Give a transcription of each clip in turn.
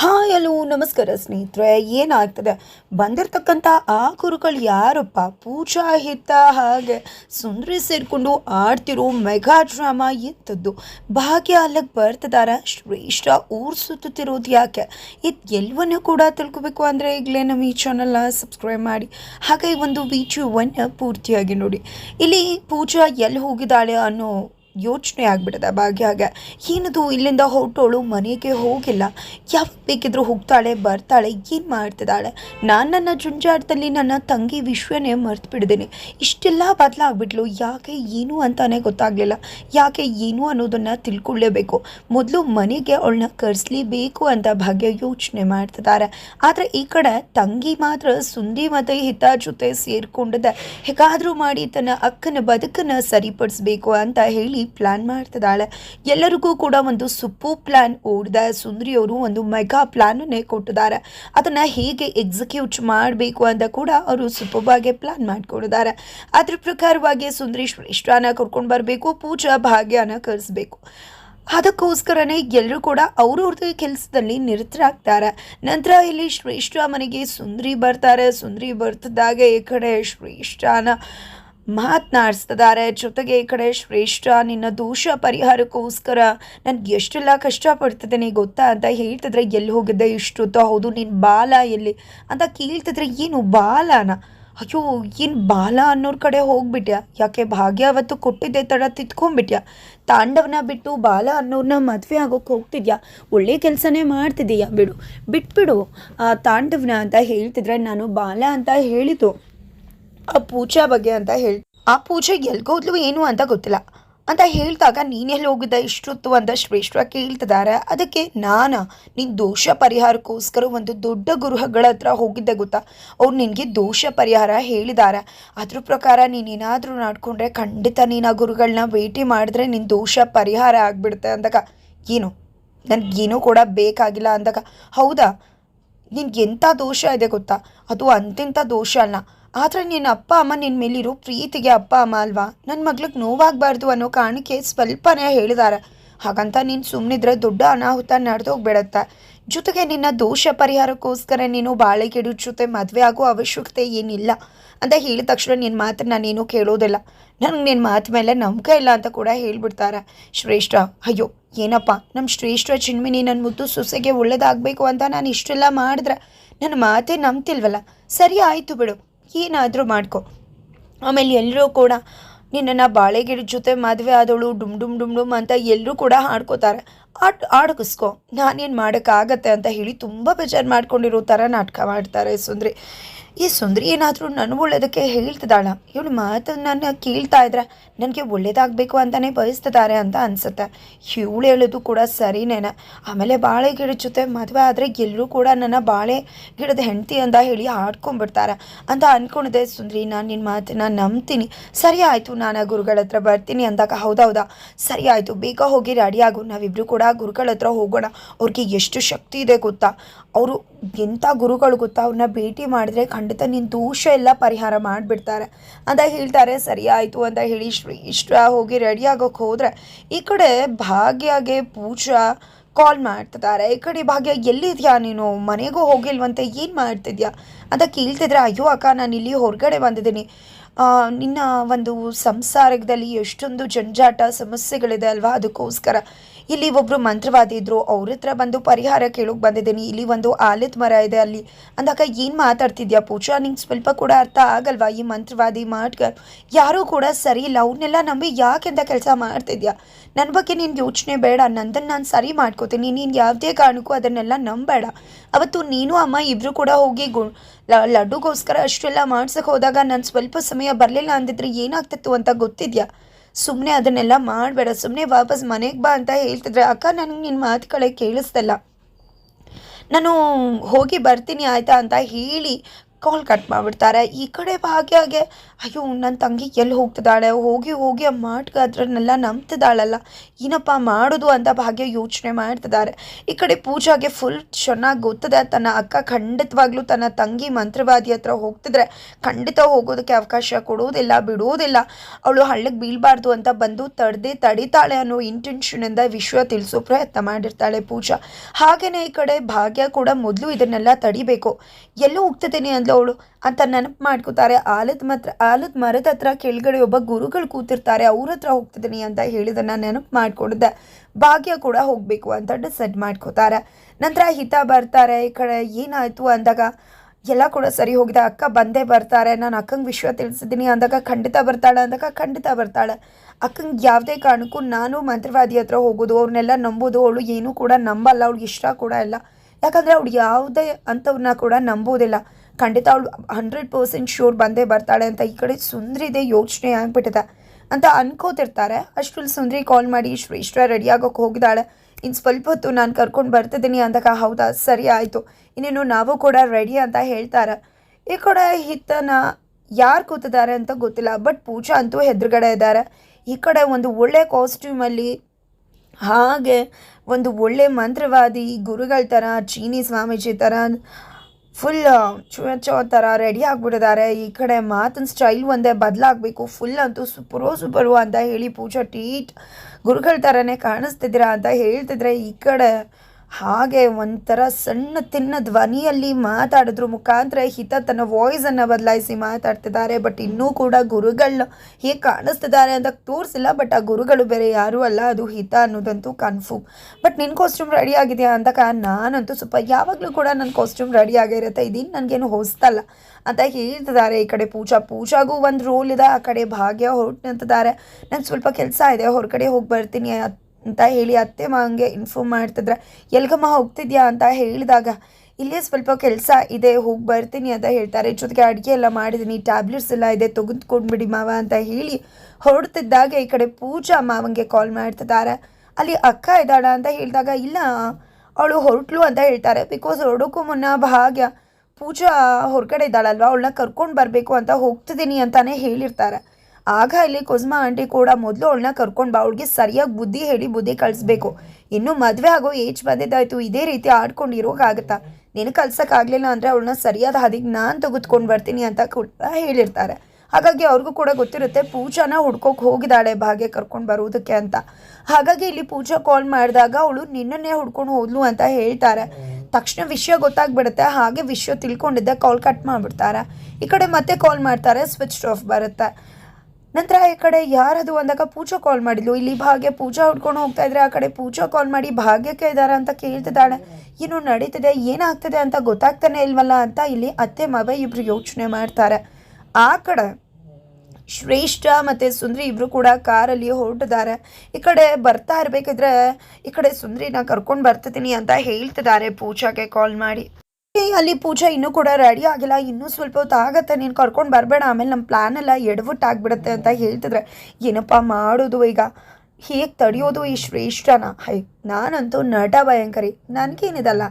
Hi, hello, ನಮಸ್ಕಾರ ಸ್ನೇಹಿತರೆ. ಏನಾಗ್ತದೆ? ಬಂದಿರತಕ್ಕಂಥ ಆ ಕುರುಗಳು ಯಾರಪ್ಪ? ಪೂಜಾ ಹಿತ ಹಾಗೆ ಸುಂದರಿ ಸೇರಿಕೊಂಡು ಆಡ್ತಿರೋ ಮೆಗಾ ಡ್ರಾಮಾ ಎಂಥದ್ದು? ಭಾಗ್ಯ ಅಲ್ಲಿಗೆ ಬರ್ತದಾರ ಶ್ರೇಷ್ಠ ಊರು ಸುತ್ತುತ್ತಿರೋದು ಯಾಕೆ? ಇದು ಎಲ್ಲವನ್ನೂ ಕೂಡ ತಿಳ್ಕೊಬೇಕು ಅಂದರೆ ಈಗಲೇ ನಮ್ಮ ಈ ಚಾನಲ್ನ ಸಬ್ಸ್ಕ್ರೈಬ್ ಮಾಡಿ. ಹಾಗೆ ಒಂದು ವಿಡಿಯೋವನ್ನು ಪೂರ್ತಿಯಾಗಿ ನೋಡಿ. ಇಲ್ಲಿ ಪೂಜಾ ಎಲ್ಲಿ ಹೋಗಿದ್ದಾಳೆ ಅನ್ನೋ ಯೋಚನೆ ಆಗ್ಬಿಟ್ಟದೆ ಭಾಗ್ಯಾಗ. ಏನದು, ಇಲ್ಲಿಂದ ಹೊರಟೋಳು, ಮನೆಗೆ ಹೋಗಿಲ್ಲ. ಯಾವ ಬೇಕಿದ್ರೂ ಹೋಗ್ತಾಳೆ, ಬರ್ತಾಳೆ, ಏನು ಮಾಡ್ತಿದ್ದಾಳೆ? ನಾನು ನನ್ನ ಜುಂಜಾಟದಲ್ಲಿ ನನ್ನ ತಂಗಿ ವಿಶ್ವನೇ ಮರ್ತು ಬಿಡ್ದೇನೆ. ಇಷ್ಟೆಲ್ಲ ಬದಲಾಗ್ಬಿಟ್ಲು. ಯಾಕೆ ಏನು ಅಂತಾನೆ ಗೊತ್ತಾಗಲಿಲ್ಲ. ಯಾಕೆ ಏನು ಅನ್ನೋದನ್ನು ತಿಳ್ಕೊಳ್ಳೇಬೇಕು ಮೊದಲು ಮನೆಗೆ ಅವಳನ್ನ ಕರೆಸ್ಲೇಬೇಕು ಅಂತ ಭಾಗ್ಯ ಯೋಚನೆ ಮಾಡ್ತಿದ್ದಾರೆ ಆದರೆ ಈ ಕಡೆ ತಂಗಿ ಮಾತ್ರ ಸುಂದಿ ಮತ್ತು ಹಿತ ಜೊತೆ ಸೇರಿಕೊಂಡಿದೆ. ಹೇಗಾದರೂ ಮಾಡಿ ತನ್ನ ಅಕ್ಕನ ಬದುಕನ್ನು ಸರಿಪಡಿಸ್ಬೇಕು ಅಂತ ಹೇಳಿ ಪ್ಲಾನ್ ಮಾಡ್ತಿದ್ದಾಳೆ. ಎಲ್ಲರಿಗೂ ಕೂಡ ಒಂದು ಸುಪ್ಪು ಪ್ಲ್ಯಾನ್ ಓಡಿದ ಸುಂದರಿಯವರು ಒಂದು ಮೆಗಾ ಪ್ಲ್ಯಾನನ್ನೇ ಕೊಟ್ಟಿದ್ದಾರೆ. ಅದನ್ನು ಹೇಗೆ ಎಕ್ಸಿಕ್ಯೂಟ್ ಮಾಡಬೇಕು ಅಂತ ಕೂಡ ಅವರು ಸುಪ್ಪವಾಗಿ ಪ್ಲ್ಯಾನ್ ಮಾಡಿಕೊಂಡಿದ್ದಾರೆ ಅದ್ರ ಪ್ರಕಾರವಾಗಿ ಸುಂದರಿ ಶ್ರೇಷ್ಠನ ಕರ್ಕೊಂಡು ಬರಬೇಕು, ಪೂಜಾ ಭಾಗ್ಯನ ಕರೆಸಬೇಕು. ಅದಕ್ಕೋಸ್ಕರನೇ ಎಲ್ಲರೂ ಕೂಡ ಅವ್ರವ್ರದ್ದು ಕೆಲಸದಲ್ಲಿ ನಿರತರಾಗ್ತಾರೆ. ನಂತರ ಇಲ್ಲಿ ಶ್ರೇಷ್ಠ ಮನೆಗೆ ಸುಂದರಿ ಬರ್ತಾರೆ. ಸುಂದರಿ ಬರ್ತಿದ್ದಾಗ ಈ ಕಡೆ ಶ್ರೇಷ್ಠನ ಮಾತನಾಡಿಸ್ತಿದ್ದಾರೆ ಜೊತೆಗೆ ಈ ಕಡೆ ಶ್ರೇಷ್ಠ, ನಿನ್ನ ದೋಷ ಪರಿಹಾರಕ್ಕೋಸ್ಕರ ನನಗೆ ಎಷ್ಟೆಲ್ಲ ಕಷ್ಟಪಡ್ತಿದ್ದೇನೆ ಗೊತ್ತಾ ಅಂತ ಹೇಳ್ತಿದ್ರೆ, ಎಲ್ಲಿ ಹೋಗಿದ್ದೆ ಇಷ್ಟೊತ್ತು ಹೌದು ನಿನ್ನ ಬಾಲ ಎಲ್ಲಿ? ಅಂತ ಕೇಳ್ತಿದ್ರೆ, ಏನು ಬಾಲನ? ಅಯ್ಯೋ, ಏನು ಬಾಲ ಅನ್ನೋರ ಕಡೆ ಹೋಗ್ಬಿಟ್ಯಾ? ಯಾಕೆ ಭಾಗ್ಯ ಅವತ್ತು ಕೊಟ್ಟಿದ್ದೆ ತಡ ತಿತ್ಕೊಂಡ್ಬಿಟ್ಯ? ತಾಂಡವನ ಬಿಟ್ಟು ಬಾಲ ಅನ್ನೋರನ್ನ ಮದುವೆ ಆಗೋಕೆ ಹೋಗ್ತಿದ್ಯಾ? ಒಳ್ಳೆ ಕೆಲಸನೇ ಮಾಡ್ತಿದ್ದೀಯಾ? ಬಿಡು, ಬಿಟ್ಬಿಡು ಆ ತಾಂಡವನ ಅಂತ ಹೇಳ್ತಿದ್ರೆ, ನಾನು ಬಾಲ ಅಂತ ಹೇಳಿದ್ದು. ಆ ಪೂಜಾ ಬಗ್ಗೆ ಅಂತ ಹೇಳಿ ಆ ಪೂಜೆ ಎಲ್ಗೋದ್ಲು ಏನು ಅಂತ ಗೊತ್ತಿಲ್ಲ. ಅಂತ ಹೇಳಿದಾಗ ನೀನೆಲ್ಲಿ ಹೋಗಿದ್ದ? ಇಷ್ಟೊತ್ತು ಅಂತ ಶ್ರೇಷ್ಠ ಕೇಳ್ತಿದ್ದಾರೆ ಅದಕ್ಕೆ ನಾನ ನಿನ್ನ ದೋಷ ಪರಿಹಾರಕ್ಕೋಸ್ಕರ ಒಂದು ದೊಡ್ಡ ಗುರುಗಳ ಹತ್ರ ಹೋಗಿದ್ದೆ ಗೊತ್ತಾ? ಅವ್ರು ನಿನಗೆ ದೋಷ ಪರಿಹಾರ ಹೇಳಿದ್ದಾರೆ ಅದ್ರ ಪ್ರಕಾರ ನೀನೇನಾದರೂ ನಾಡ್ಕೊಂಡ್ರೆ ಖಂಡಿತ ನೀನು ಆ ಗುರುಗಳನ್ನ ಭೇಟಿ ಮಾಡಿದ್ರೆ ನಿನ್ನ ದೋಷ ಪರಿಹಾರ ಆಗಿಬಿಡುತ್ತೆ ಅಂದಾಗ. ಏನು? ನನಗೇನೂ ಕೂಡ ಬೇಕಾಗಿಲ್ಲ ಅಂದಾಗ. ಹೌದಾ? ನಿನ್ಗೆ ಎಂಥ ದೋಷ ಇದೆ ಗೊತ್ತಾ? ಅದು ಅಂತಿಂಥ ದೋಷ ಅಲ್ಲ. ಆದರೆ ನಿನ್ನ ಅಪ್ಪ, ಅಮ್ಮ ನಿನ್ನ ಮೇಲಿರೋ ಪ್ರೀತಿಗೆ ಅಪ್ಪ, ಅಮ್ಮ ಅಲ್ವಾ? ನನ್ನ ಮಗ್ಳಿಗೆ ನೋವಾಗಬಾರ್ದು ಅನ್ನೋ ಕಾರಣಕ್ಕೆ ಸ್ವಲ್ಪನೇ ಹೇಳಿದ್ದಾರೆ ಹಾಗಂತ ನೀನು ಸುಮ್ಮನಿದ್ರೆ ದೊಡ್ಡ ಅನಾಹುತ ನಡೆದೋಗ್ಬಿಡತ್ತೆ. ಜೊತೆಗೆ ನಿನ್ನ ದೋಷ ಪರಿಹಾರಕ್ಕೋಸ್ಕರ ನೀನು ಬಾಳೆಗಿಡ ಜೊತೆ ಮದುವೆ ಆಗೋ ಅವಶ್ಯಕತೆ ಏನಿಲ್ಲ ಅಂತ ಹೇಳಿದ ತಕ್ಷಣ ನಿನ್ನ ಮಾತು ನಾನೇನು ಕೇಳೋದಿಲ್ಲ. ನನಗೆ ನಿನ್ನ ಮಾತು ಮೇಲೆ ನಂಬಿಕೆ ಇಲ್ಲ ಅಂತ ಕೂಡ ಹೇಳ್ಬಿಡ್ತಾರೆ. ಶ್ರೇಷ್ಠ, ಅಯ್ಯೋ, ಏನಪ್ಪ ನಮ್ಮ ಶ್ರೇಷ್ಠ ಚಿನ್ಮಿನಿ ನನ್ನ ಮುದ್ದು ಸೊಸೆಗೆ ಒಳ್ಳೇದಾಗಬೇಕು ಅಂತ ನಾನು ಇಷ್ಟೆಲ್ಲ ಮಾಡಿದ್ರೆ ನನ್ನ ಮಾತೇ ನಂಬ್ತಿಲ್ವಲ್ಲ? ಸರಿ, ಆಯಿತು ಬಿಡು. ಏನಾದರೂ ಮಾಡ್ಕೊ. ಆಮೇಲೆ ಎಲ್ಲರೂ ಕೂಡ ನಿನ್ನನ್ನು ಬಾಳೆಗಿಡದ ಜೊತೆ ಮದುವೆ ಆದವಳು ಡುಮ್ ಡುಮ್ ಡುಮ್ ಡುಮ್ ಅಂತ ಎಲ್ಲರೂ ಕೂಡ ಹಾಡ್ಕೋತಾರೆ. ಆಡ್, ಆಡಗಿಸ್ಕೊ. ನಾನೇನು ಮಾಡೋಕ್ಕಾಗತ್ತೆ ಅಂತ ಹೇಳಿ ತುಂಬ ಬೇಜಾರು ಮಾಡ್ಕೊಂಡಿರೋ ಥರ ನಾಟಕ ಮಾಡ್ತಾರೆ ಸುಂದ್ರಿ. ಈ ಸುಂದರಿ ಏನಾದರೂ ನನ್ನ ಒಳ್ಳೇದಕ್ಕೆ ಹೇಳ್ತಿದ್ದಾಳ. ಇವಳು ಮಾತನ್ನು ಕೇಳ್ತಾ ಇದ್ರೆ ನನಗೆ ಒಳ್ಳೇದಾಗಬೇಕು ಅಂತಲೇ ಬಯಸ್ತಿದ್ದಾರೆ ಅಂತ ಅನಿಸುತ್ತೆ. ಇವಳು ಹೇಳೋದು ಕೂಡ ಸರಿನೇನ. ಆಮೇಲೆ ಬಾಳೆ ಗಿಡದ ಜೊತೆ ಮದುವೆ ಆದರೆ ಎಲ್ಲರೂ ಕೂಡ ನನ್ನ ಬಾಳೆ ಗಿಡದ ಹೆಂಡತಿ ಅಂತ ಹೇಳಿ ಆಡ್ಕೊಂಡ್ಬಿಡ್ತಾರೆ. ಅಂತ ಅಂದ್ಕೊಂಡಿದ್ದೆ ಸುಂದರಿ, ನಾನು ನಿನ್ನ ಮಾತನ್ನ ನಂಬ್ತೀನಿ. ಸರಿ ಆಯಿತು, ನಾನು ಗುರುಗಳ ಹತ್ರ ಬರ್ತೀನಿ ಅಂದಾಗ ಹೌದೌದಾ? ಸರಿ ಆಯಿತು, ಬೇಗ ಹೋಗಿ ರೆಡಿ ಆಗು. ನಾವಿಬ್ಬರು ಕೂಡ ಗುರುಗಳ ಹತ್ರ ಹೋಗೋಣ. ಅವ್ರಿಗೆ ಎಷ್ಟು ಶಕ್ತಿ ಇದೆ ಗೊತ್ತಾ? ಅವರು ಎಂಥ ಗುರುಗಳು ಗೊತ್ತಾ? ಅವ್ರನ್ನ ಭೇಟಿ ಮಾಡಿದ್ರೆ ಖಂಡಿತ ನಿನ್ನ ದೋಷ ಎಲ್ಲ ಪರಿಹಾರ ಮಾಡಿಬಿಡ್ತಾರೆ. ಅಂತ ಹೇಳ್ತಾರೆ, ಸರಿ ಆಯಿತು ಅಂತ ಹೇಳಿ ಶ್ರೀ ಇಷ್ಟ ಹೋಗಿ ರೆಡಿ ಆಗೋಕ್ಕೆ ಹೋದರೆ ಈ ಕಡೆ ಭಾಗ್ಯಗೆ ಪೂಜಾ ಕಾಲ್ ಮಾಡ್ತಿದ್ದಾರೆ. ಈ ಕಡೆ ಭಾಗ್ಯ ಎಲ್ಲಿದ್ಯಾ ನೀನು? ಮನೆಗೂ ಹೋಗಿಲ್ವಂತೆ? ಏನು ಮಾಡ್ತಿದ್ಯಾ? ಅಂತ ಕೇಳ್ತಿದ್ರೆ, ಅಯ್ಯೋ ಅಕ್ಕ, ನಾನು ಇಲ್ಲಿ ಹೊರಗಡೆ ಬಂದಿದ್ದೀನಿ. ನಿನ್ನ ಒಂದು ಸಂಸಾರದಲ್ಲಿ ಎಷ್ಟೊಂದು ಜಂಜಾಟ, ಸಮಸ್ಯೆಗಳಿದೆ ಅಲ್ವಾ? ಅದಕ್ಕೋಸ್ಕರ ಇಲ್ಲಿ ಒಬ್ಬರು ಮಂತ್ರವಾದಿ ಇದ್ರು, ಅವ್ರ ಹತ್ರ ಬಂದು ಪರಿಹಾರ ಕೇಳೋಕೆ ಬಂದಿದ್ದೀನಿ. ಇಲ್ಲಿ ಒಂದು ಆಲಿತ್ ಮರ ಇದೆ ಅಲ್ಲಿ. ಅಂದಾಗ ಏನು ಮಾತಾಡ್ತಿದ್ಯಾ ಪೂಜಾ? ನಿಂಗೆ ಸ್ವಲ್ಪ ಕೂಡ ಅರ್ಥ ಆಗಲ್ವಾ ಈ ಮಂತ್ರವಾದಿ ಮಾಡ್ಕ ಯಾರೂ ಕೂಡ ಸರಿ ಇಲ್ಲ. ಅವ್ರನ್ನೆಲ್ಲ ನಂಬಿ ಯಾಕೆಂತ ಕೆಲಸ ಮಾಡ್ತಿದ್ಯಾ? ನನ್ನ ಬಗ್ಗೆ ನೀನು ಯೋಚನೆ ಬೇಡ. ನಂದನ್ನು ನಾನು ಸರಿ ಮಾಡ್ಕೋತೀನಿ. ನೀನು ಯಾವುದೇ ಕಾರಣಕ್ಕೂ ಅದನ್ನೆಲ್ಲ ನಂಬೇಡ ಅವತ್ತು ನೀನು, ಅಮ್ಮ ಇಬ್ಬರು ಕೂಡ ಹೋಗಿ ಗು ಲಡ್ಡುಗೋಸ್ಕರ ಅಷ್ಟೆಲ್ಲ ಮಾಡ್ಸಕ್ಕೆ ಹೋದಾಗ ನಾನು ಸ್ವಲ್ಪ ಸಮಯ ಬರಲಿಲ್ಲ ಅಂದಿದ್ರೆ ಏನಾಗ್ತಿತ್ತು ಅಂತ ಗೊತ್ತಿದ್ಯಾ? ಸುಮ್ಮನೆ ಅದನ್ನೆಲ್ಲ ಮಾಡಬೇಡ ಸುಮ್ಮನೆ ವಾಪಸ್ ಮನೆಗೆ ಬಾ ಅಂತ ಹೇಳ್ತಿದ್ರೆ ಅಕ್ಕ ನನಗೆ ನಿನ್ನ ಮಾತುಗಳೇ ಕೇಳಿಸ್ತಲ್ಲ ನಾನು ಹೋಗಿ ಬರ್ತೀನಿ ಆಯಿತಾ ಅಂತ ಹೇಳಿ ಕಾಲ್ ಕಟ್ ಮಾಡಿಬಿಡ್ತಾರೆ. ಈ ಕಡೆ ಭಾಗ್ಯಗೆ ಅಯ್ಯೋ ನನ್ನ ತಂಗಿ ಎಲ್ಲಿ ಹೋಗ್ತಿದ್ದಾಳೆ? ಹೋಗಿ ಹೋಗಿ ಆ ಮಾಟ್ಗೆ ಅದ್ರನ್ನೆಲ್ಲ ನಂಬ್ತಿದ್ದಾಳಲ್ಲ. ಏನಪ್ಪ ಮಾಡೋದು? ಅಂತ ಭಾಗ್ಯ ಯೋಚನೆ ಮಾಡ್ತಿದ್ದಾರೆ. ಈ ಕಡೆ ಪೂಜಾಗೆ ಫುಲ್ ಚೆನ್ನಾಗಿ ಗೊತ್ತಿದೆ. ತನ್ನ ಅಕ್ಕ ಖಂಡಿತವಾಗ್ಲೂ ತನ್ನ ತಂಗಿ ಮಂತ್ರವಾದಿ ಹತ್ರ ಹೋಗ್ತಿದ್ರೆ ಖಂಡಿತ ಹೋಗೋದಕ್ಕೆ ಅವಕಾಶ ಕೊಡೋದಿಲ್ಲ, ಬಿಡೋದಿಲ್ಲ. ಅವಳು ಹಳ್ಳಕ್ಕೆ ಬೀಳಬಾರ್ದು ಅಂತ ಬಂದು ತಡೆದೇ ತಡಿತಾಳೆ ಅನ್ನೋ ಇಂಟೆನ್ಷನಿಂದ ವಿಶ್ವ ತಿಳಿಸೋ ಪ್ರಯತ್ನ ಮಾಡಿರ್ತಾಳೆ ಪೂಜಾ. ಹಾಗೆಯೇ ಈ ಕಡೆ ಭಾಗ್ಯ ಕೂಡ ಮೊದಲು ಇದನ್ನೆಲ್ಲ ತಡಿಬೇಕು. ಎಲ್ಲೋ ಹೋಗ್ತಿದ್ದೀನಿ ಅಂದ್ಲು ಅವಳು ಅಂತ ನೆನಪು ಮಾಡ್ಕೋತಾರೆ. ಆಲದ ಮಾತ್ರ ಆಲದ ಮರದ ಹತ್ರ ಕೆಳಗಡೆ ಒಬ್ಬ ಗುರುಗಳು ಕೂತಿರ್ತಾರೆ. ಅವ್ರ ಹತ್ರ ಹೋಗ್ತಿದ್ದೀನಿ ಅಂತ ಹೇಳಿದನ್ನ ನೆನಪು ಮಾಡ್ಕೊಂಡಿದ್ದೆ. ಭಾಗ್ಯ ಕೂಡ ಹೋಗಬೇಕು ಅಂತ ಡಿಸೈಡ್ ಮಾಡ್ಕೋತಾರೆ. ನಂತರ ಹಿತ ಬರ್ತಾರೆ, ಈ ಕಡೆ ಏನಾಯಿತು ಅಂದಾಗ, ಎಲ್ಲ ಕೂಡ ಸರಿ ಹೋಗಿದೆ. ಅಕ್ಕ ಬಂದೇ ಬರ್ತಾರೆ. ನಾನು ಅಕ್ಕಂಗೆ ವಿಶ್ವ ತಿಳಿಸಿದ್ದೀನಿ ಅಂದಾಗ ಖಂಡಿತ ಬರ್ತಾಳೆ, ಅಂದಾಗ ಖಂಡಿತ ಬರ್ತಾಳೆ. ಅಕ್ಕಂಗೆ ಯಾವುದೇ ಕಾರಣಕ್ಕೂ ನಾನು ಮಂತ್ರವಾದಿ ಹತ್ರ ಹೋಗೋದು, ಅವ್ರನ್ನೆಲ್ಲ ನಂಬೋದು. ಅವಳು ಏನೂ ಕೂಡ ನಂಬಲ್ಲ, ಅವ್ಳಿಗೆ ಇಷ್ಟ ಕೂಡ ಇಲ್ಲ. ಯಾಕಂದರೆ ಅವಳು ಯಾವುದೇ ಅಂಥವ್ರನ್ನ ಕೂಡ ನಂಬೋದಿಲ್ಲ. ಖಂಡಿತ ಅವಳು ಹಂಡ್ರೆಡ್ ಪರ್ಸೆಂಟ್ ಶೂರ್ ಬಂದೇ ಬರ್ತಾಳೆ ಅಂತ ಈ ಕಡೆ ಸುಂದ್ರಿದೆ ಯೋಚನೆ ಆಗಿಬಿಟ್ಟಿದೆ ಅಂತ ಅನ್ಕೋತಿರ್ತಾರೆ. ಅಷ್ಟರಲ್ಲಿ ಸುಂದ್ರಿ ಕಾಲ್ ಮಾಡಿ, ಶ್ರೇಷ್ಠ ರೆಡಿ ಆಗೋಕೆ ಹೋಗಿದ್ದಾಳೆ. ಇನ್ನು ಸ್ವಲ್ಪ ಹೊತ್ತು ನಾನು ಕರ್ಕೊಂಡು ಬರ್ತಿದ್ದೀನಿ ಅಂದಾಗ ಹೌದಾ? ಸರಿ ಆಯಿತು. ಇನ್ನೇನು ನಾವು ಕೂಡ ರೆಡಿ ಅಂತ ಹೇಳ್ತಾರೆ. ಈ ಕಡೆ ಹಿತ್ತನ ಯಾರು ಕೂತಿದ್ದಾರೆ ಅಂತ ಗೊತ್ತಿಲ್ಲ ಬಟ್ ಪೂಜಾ ಅಂತೂ ಹೆದ್ರುಗಡೆ ಇದ್ದಾರೆ. ಈ ಕಡೆ ಒಂದು ಒಳ್ಳೆ ಕಾಸ್ಟ್ಯೂಮಲ್ಲಿ ಹಾಗೆ ಒಂದು ಒಳ್ಳೆ ಮಂತ್ರವಾದಿ ಗುರುಗಳ ಥರ ಚೀನಿ ಸ್ವಾಮೀಜಿ ಥರ ಫುಲ್ ಚುಚ್ಚೋ ಥರ ರೆಡಿ ಆಗಿಬಿಟ್ಟಿದ್ದಾರೆ. ಈ ಕಡೆ ಮಾತಿನ ಸ್ಟೈಲ್ ಒಂದೇ ಬದಲಾಗಬೇಕು. ಫುಲ್ ಅಂತೂ ಸೂಪರೋ ಸೂಪರು ಅಂತ ಹೇಳಿ ಪೂಜಾ ಟೀಟ್ ಗುರುಗಳ ಥರನೇ ಕಾಣಿಸ್ತಿದ್ದೀರಾ ಅಂತ ಹೇಳ್ತಿದ್ರೆ ಈ ಕಡೆ ಹಾಗೆ ಒಂಥರ ಸಣ್ಣ ತಿನ್ನ ಧ್ವನಿಯಲ್ಲಿ ಮಾತಾಡಿದ್ರು ಮುಖಾಂತರ ಹಿತ ತನ್ನ ವಾಯ್ಸನ್ನು ಬದಲಾಯಿಸಿ ಮಾತಾಡ್ತಿದ್ದಾರೆ. ಬಟ್ ಇನ್ನೂ ಕೂಡ ಗುರುಗಳು ಹೇಗೆ ಕಾಣಿಸ್ತಿದ್ದಾರೆ ಅಂತ ತೋರಿಸಿಲ್ಲ. ಬಟ್ ಆ ಗುರುಗಳು ಬೇರೆ ಯಾರೂ ಅಲ್ಲ. ಅದು ಹಿತ ಅನ್ನೋದಂತೂ ಕನ್ಫರ್ಮ್ ಬಟ್ ನಿನ್ನ ಕಾಸ್ಟ್ಯೂಮ್ ರೆಡಿ ಆಗಿದೆಯಾ ಅಂದಾಗ ನಾನಂತೂ ಸ್ವಲ್ಪ ಯಾವಾಗಲೂ ಕೂಡ ನನ್ನ ಕಾಸ್ಟ್ಯೂಮ್ ರೆಡಿ ಆಗಿರುತ್ತೆ ಇದೀನಿ ನನಗೇನು ಹೊಸ್ತಲ್ಲ ಅಂತ ಹೇಳ್ತಿದ್ದಾರೆ. ಈ ಕಡೆ ಪೂಜಾ, ಪೂಜಾಗೂ ಒಂದು ರೋಲ್ ಇದೆ. ಆ ಕಡೆ ಭಾಗ್ಯ ಹೊರಟು ನಿಂತಿದ್ದಾರೆ ನಂಗೆ ಸ್ವಲ್ಪ ಕೆಲಸ ಇದೆ. ಹೊರಗಡೆ ಹೋಗಿ ಬರ್ತೀನಿ. ಅಂತ ಹೇಳಿ ಅತ್ತೆ ಮಾವನಿಗೆ ಇನ್ಫಾರ್ಮ್ ಮಾಡ್ತಿದ್ರೆ, ಎಲ್ಗಮ್ಮ ಹೋಗ್ತಿದ್ಯಾ? ಅಂತ ಹೇಳಿದಾಗ, ಇಲ್ಲೇ ಸ್ವಲ್ಪ ಕೆಲಸ ಇದೆ, ಹೋಗಿ ಬರ್ತೀನಿ ಅಂತ ಹೇಳ್ತಾರೆ. ಜೊತೆಗೆ ಅಡುಗೆ ಎಲ್ಲ ಮಾಡಿದ್ದೀನಿ ಟ್ಯಾಬ್ಲೆಟ್ಸ್ ಎಲ್ಲ ಇದೆ, ತೆಗೆದುಕೊಂಡ್ಬಿಡಿ ಮಾವ ಅಂತ ಹೇಳಿ ಹೊರಡ್ತಿದ್ದಾಗ ಈ ಕಡೆ ಪೂಜಾ ಮಾವಂಗೆ ಕಾಲ್ ಮಾಡ್ತಿದ್ದಾರೆ. ಅಲ್ಲಿ ಅಕ್ಕ ಇದ್ದಾಳ ಅಂತ ಹೇಳಿದಾಗ, ಇಲ್ಲ, ಅವಳು ಹೊರಟ್ಲು ಅಂತ ಹೇಳ್ತಾರೆ. ಬಿಕಾಸ್ ಹೊರಡೋಕ್ಕೂ ಮುನ್ನ ಭಾಗ್ಯ, ಪೂಜಾ ಹೊರಗಡೆ ಇದ್ದಾಳಲ್ವ? ಅವಳನ್ನ ಕರ್ಕೊಂಡು ಬರಬೇಕು ಅಂತ ಹೋಗ್ತಿದ್ದೀನಿ ಅಂತಲೇ ಹೇಳಿರ್ತಾರೆ. ಆಗ ಇಲ್ಲಿ ಕುಸ್ಮಾ ಆಂಟಿ ಕೂಡ ಮೊದಲು ಅವಳನ್ನ ಕರ್ಕೊಂಡು ಬಾ, ಅವಳಿಗೆ ಸರಿಯಾಗಿ ಬುದ್ಧಿ ಹೇಳಿ ಬುದ್ಧಿ ಕಳಿಸ್ಬೇಕು. ಇನ್ನು ಮದುವೆ ಆಗೋ ಏಜ್ ಬಂದಿದ್ದಾಯ್ತು, ಇದೇ ರೀತಿ ಆಡ್ಕೊಂಡು ಇರೋಕ್ಕಾಗತ್ತಾ ನಿನಗೆ ಕಲ್ಸೋಕ್ಕಾಗಲಿಲ್ಲ ಅಂದರೆ ಅವಳನ್ನ ಸರಿಯಾದ ಹಾದಿಗೆ ನಾನು ತೆಗೆದುಕೊಂಡು ಬರ್ತೀನಿ ಅಂತ ಕೂಡ ಹೇಳಿರ್ತಾರೆ. ಹಾಗಾಗಿ ಅವ್ರಿಗೂ ಕೂಡ ಗೊತ್ತಿರುತ್ತೆ ಪೂಜಾನ ಹುಡ್ಕೋಕೆ ಹೋಗಿದ್ದಾಳೆ ಭಾಗ್ಯ ಕರ್ಕೊಂಡು ಬರೋದಕ್ಕೆ ಅಂತ. ಹಾಗಾಗಿ ಇಲ್ಲಿ ಪೂಜಾ ಕಾಲ್ ಮಾಡಿದಾಗ ಅವಳು ನಿನ್ನನ್ನೇ ಹುಡ್ಕೊಂಡು ಹೋದ್ಲು ಅಂತ ಹೇಳ್ತಾರೆ. ತಕ್ಷಣ ವಿಷಯ ಗೊತ್ತಾಗ್ಬಿಡುತ್ತೆ, ಹಾಗೆ ವಿಷಯ ತಿಳ್ಕೊಂಡಿದ್ದೆ ಕಾಲ್ ಕಟ್ ಮಾಡಿಬಿಡ್ತಾರೆ. ಈ ಕಡೆ ಮತ್ತೆ ಕಾಲ್ ಮಾಡ್ತಾರೆ ಸ್ವಿಚ್ ಆಫ್ ಬರುತ್ತೆ. ನಂತರ ಈ ಕಡೆ ಯಾರದು ಅಂದಾಗ ಪೂಜಾ ಕಾಲ್ ಮಾಡಿದ್ಲು. ಇಲ್ಲಿ ಭಾಗ್ಯ ಪೂಜಾ ಹುಡ್ಕೊಂಡು ಹೋಗ್ತಾ ಇದ್ರೆ ಆ ಕಡೆ ಪೂಜಾ ಕಾಲ್ ಮಾಡಿ ಭಾಗ್ಯಕ್ಕೆ ಇದ್ದಾರೆ ಅಂತ ಕೇಳ್ತಿದ್ದಾಳೆ. ಏನು ನಡೀತಿದೆ, ಏನಾಗ್ತದೆ ಅಂತ ಗೊತ್ತಾಗ್ತಾನೆ ಇಲ್ವಲ್ಲ ಅಂತ ಇಲ್ಲಿ ಅತ್ತೆ ಮಗ ಇಬ್ರು ಯೋಚನೆ ಮಾಡ್ತಾರೆ. ಆ ಕಡೆ ಶ್ರೇಷ್ಠ ಮತ್ತು ಸುಂದ್ರಿ ಇಬ್ಬರು ಕೂಡ ಕಾರಲ್ಲಿ ಹೊರಟಿದ್ದಾರೆ. ಈ ಕಡೆ ಬರ್ತಾ ಇರಬೇಕಿದ್ರೆ ಈ ಕಡೆ ಸುಂದ್ರಿನ ಕರ್ಕೊಂಡು ಬರ್ತಿದ್ದೀನಿ ಅಂತ ಹೇಳ್ತಿದ್ದಾರೆ ಪೂಜಾಗೆ ಕಾಲ್ ಮಾಡಿ. ಅಲ್ಲಿ ಪೂಜಾ ಇನ್ನೂ ಕೂಡ ರೆಡಿ ಆಗಿಲ್ಲ. ಇನ್ನೂ ಸ್ವಲ್ಪ ಹೊತ್ತು ಆಗತ್ತೆ. ನೀನು ಕರ್ಕೊಂಡು ಬರಬೇಡ. ಆಮೇಲೆ ನಮ್ಮ ಪ್ಲ್ಯಾನ್ ಎಲ್ಲ ಎಡವಟ್ಟಾಗ್ಬಿಡುತ್ತೆ ಅಂತ ಹೇಳ್ತಿದ್ರೆ, ಏನಪ್ಪ ಮಾಡೋದು ಈಗ? ಹೇಗೆ ತಡೆಯೋದು ಈ ಶ್ರೇಷ್ಠನ? ಹೈ, ನಾನಂತೂ ನಟ ಭಯಂಕರಿ. ನನಗೇನಿದಲ್ಲ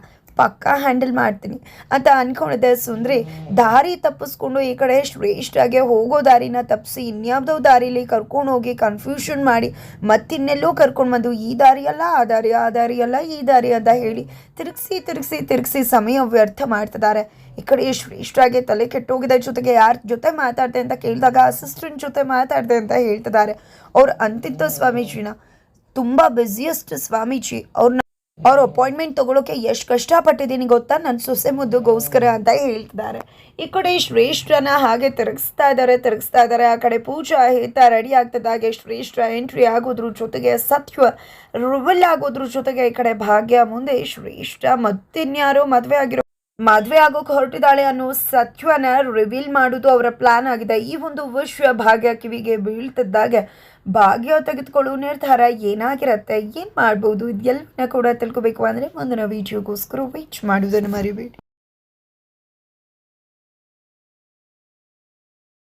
ಪಕ್ಕ ಹ್ಯಾಂಡಲ್ ಮಾಡ್ತೀನಿ. ಅಂತ ಅಂದ್ಕೊಂಡಿದ್ದೆ ಸುಂದ್ರಿ, ದಾರಿ ತಪ್ಪಿಸ್ಕೊಂಡು ಈ ಕಡೆ ಶ್ರೇಷ್ಠಾಗೆ ಹೋಗೋ ದಾರಿನ ತಪ್ಪಿಸಿ ಇನ್ಯಾವುದೋ ದಾರಿಲಿ ಕರ್ಕೊಂಡು ಹೋಗಿ ಕನ್ಫ್ಯೂಷನ್ ಮಾಡಿ, ಮತ್ತಿನ್ನೆಲ್ಲೋ ಕರ್ಕೊಂಡು ಬಂದು, ಈ ದಾರಿಯಲ್ಲ ಆ ದಾರಿ, ಆ ದಾರಿಯಲ್ಲ ಈ ದಾರಿ ಅಂತ ಹೇಳಿ ತಿರುಗಿಸಿ ತಿರುಗಿಸಿ ತಿರುಗಿಸಿ ಸಮಯ ವ್ಯರ್ಥ ಮಾಡ್ತಿದ್ದಾರೆ. ಈ ಕಡೆ ಶ್ರೇಷ್ಠಾಗೆ ತಲೆ ಕೆಟ್ಟೋಗಿದೆ ಜೊತೆಗೆ ಯಾರ ಜೊತೆ ಮಾತಾಡ್ದೆ ಅಂತ ಕೇಳಿದಾಗ ಅಸಿಸ್ಟೆಂಟ್ ಜೊತೆ ಮಾತಾಡ್ದೆ ಅಂತ ಹೇಳ್ತಿದ್ದಾರೆ. ಅವ್ರು ಅಂತಿದ್ದ ಸ್ವಾಮೀಜಿನ, ತುಂಬ ಬ್ಯುಸಿಯೆಸ್ಟ್ ಸ್ವಾಮೀಜಿ ಅವ್ರನ್ನ ಅವ್ರ ಅಪಾಯಿಂಟ್ಮೆಂಟ್ ತಗೊಳ್ಳೋಕೆ ಎಷ್ಟು ಕಷ್ಟಪಟ್ಟಿದ್ದೀನಿ ಗೊತ್ತಾ? ನನ್ನ ಸೊಸೆ ಮುದ್ದುಗೋಸ್ಕರ ಅಂತ ಹೇಳ್ತಿದ್ದಾರೆ. ಈ ಕಡೆ ಶ್ರೇಷ್ಠನ ಹಾಗೆ ತಿರುಗಿಸ್ತಾ ಇದ್ದಾರೆ ತಿರುಗಿಸ್ತಾ ಇದ್ದಾರೆ ಆ ಕಡೆ ಪೂಜಾ ಹೇತಾ ರೆಡಿ ಆಗ್ತಿದ್ದಾಗೆ ಶ್ರೇಷ್ಠ ಎಂಟ್ರಿ ಆಗೋದ್ರ ಜೊತೆಗೆ ಸತ್ಯ ರಿವಲ್ ಆಗೋದ್ರ ಜೊತೆಗೆ ಈ ಕಡೆ ಭಾಗ್ಯ ಮುಂದೆ ಶ್ರೇಷ್ಠ ಮತ್ತಿನ್ಯಾರೋ ಮದುವೆ ಆಗಿರೋ ಮದುವೆ ಆಗೋಕೆ ಹೊರಟಿದ್ದಾಳೆ ಅನ್ನೋ ಸತ್ಯವನ್ನ ರಿವೀಲ್ ಮಾಡೋದು ಅವರ ಪ್ಲಾನ್ ಆಗಿದೆ. ಈ ಒಂದು ವಿಶ್ವ ಭಾಗ್ಯ ಕಿವಿಗೆ ಬೀಳ್ತಿದ್ದಾಗ. ಭಾಗ್ಯ ತೆಗೆದುಕೊಳ್ಳೋ ನಿರ್ಧಾರ ಏನಾಗಿರತ್ತೆ, ಏನು ಮಾಡ್ಬೋದು, ಇದೆಲ್ಲವನ್ನ ಕೂಡ ತಿಳ್ಕೊಬೇಕು ಅಂದರೆ ಮುಂದಿನ ವೀಡಿಯೋಗೋಸ್ಕರ ವೀಚ್ ಮಾಡೋದನ್ನು ಮರಿಬೇಡಿ.